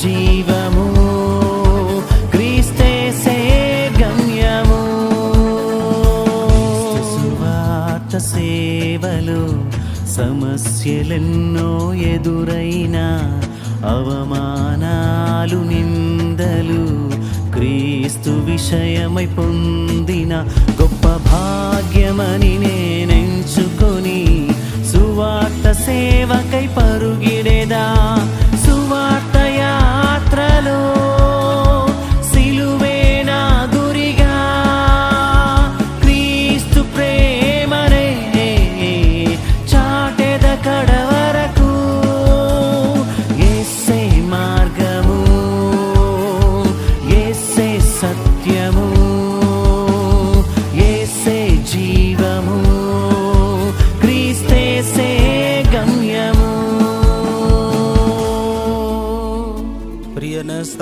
జీవము క్రీస్తేసే గమ్యము సువార్త సేవలు సమస్యలెన్నో ఎదురైన అవమానాలు నిందలు క్రీస్తు విషయమై పొందిన గొప్ప భాగ్యమని నే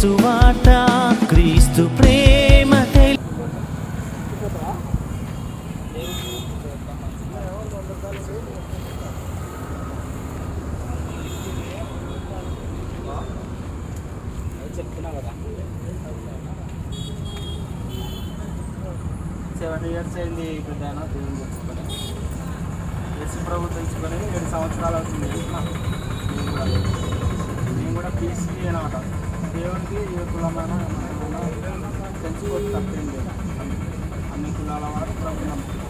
సువార్త క్రీస్తు ప్రేమ తెలి చెప్తున్నా కదా సెవెన్ ఇయర్స్ అయింది పెద్ద దేవుని తెచ్చుకొని. యేసు ప్రభు తెచ్చుకొని ఏడు సంవత్సరాలు అవుతుంది నేను కూడా నేను కూడా పీసీ అనమాట. దేవునికి ఏ కులమైన ఏమైనా తెచ్చుకోవచ్చు తప్పేం లేదు. అన్ని కులాల వారు ప్రభు నమ్ముతారు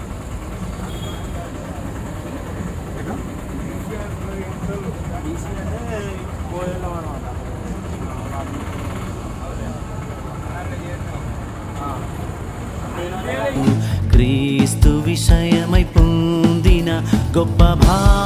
బీసీ అంటే కోయలం అనమాట క్రీస్తు విషయమై పొందిన గొప్ప భాగ్యమని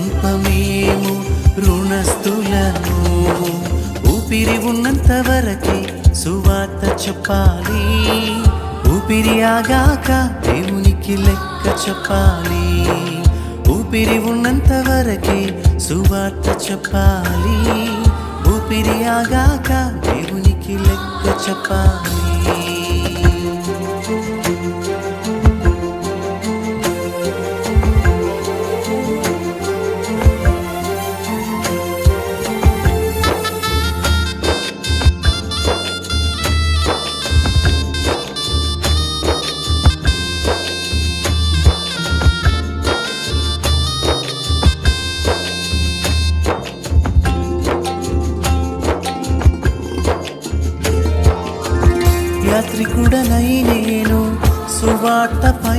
మేము రుణస్థులను ఊపిరి ఉన్నంత వరకే సువార్త చెప్పాలి. ఊపిరి ఆగాక దేవునికి లెక్క చెప్పాలి. ఊపిరి ఉన్నంత వరకే సువార్త చెప్పాలి. ఊపిరి ఆగాక దేవునికి లెక్క చెప్పాలి.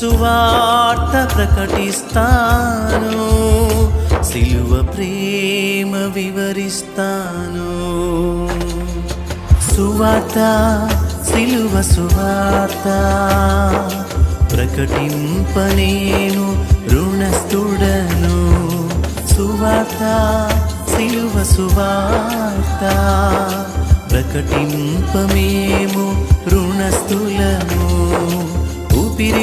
సువార్త ప్రకటిస్తాను. సిలువ ప్రేమ వివరిస్తాను. సువార్త సిలువ సువార్త ప్రకటింప నేను రుణస్థుడను. సువార్త సిలువ సువార్త ప్రకటింప మేము రుణస్థులము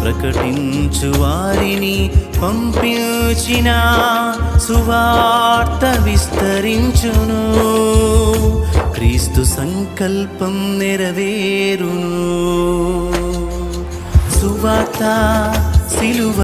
ప్రకటించు వారిని పంపించిన సువార్త విస్తరించును. క్రీస్తు సంకల్పం నెరవేరును. సువార్త సిలువ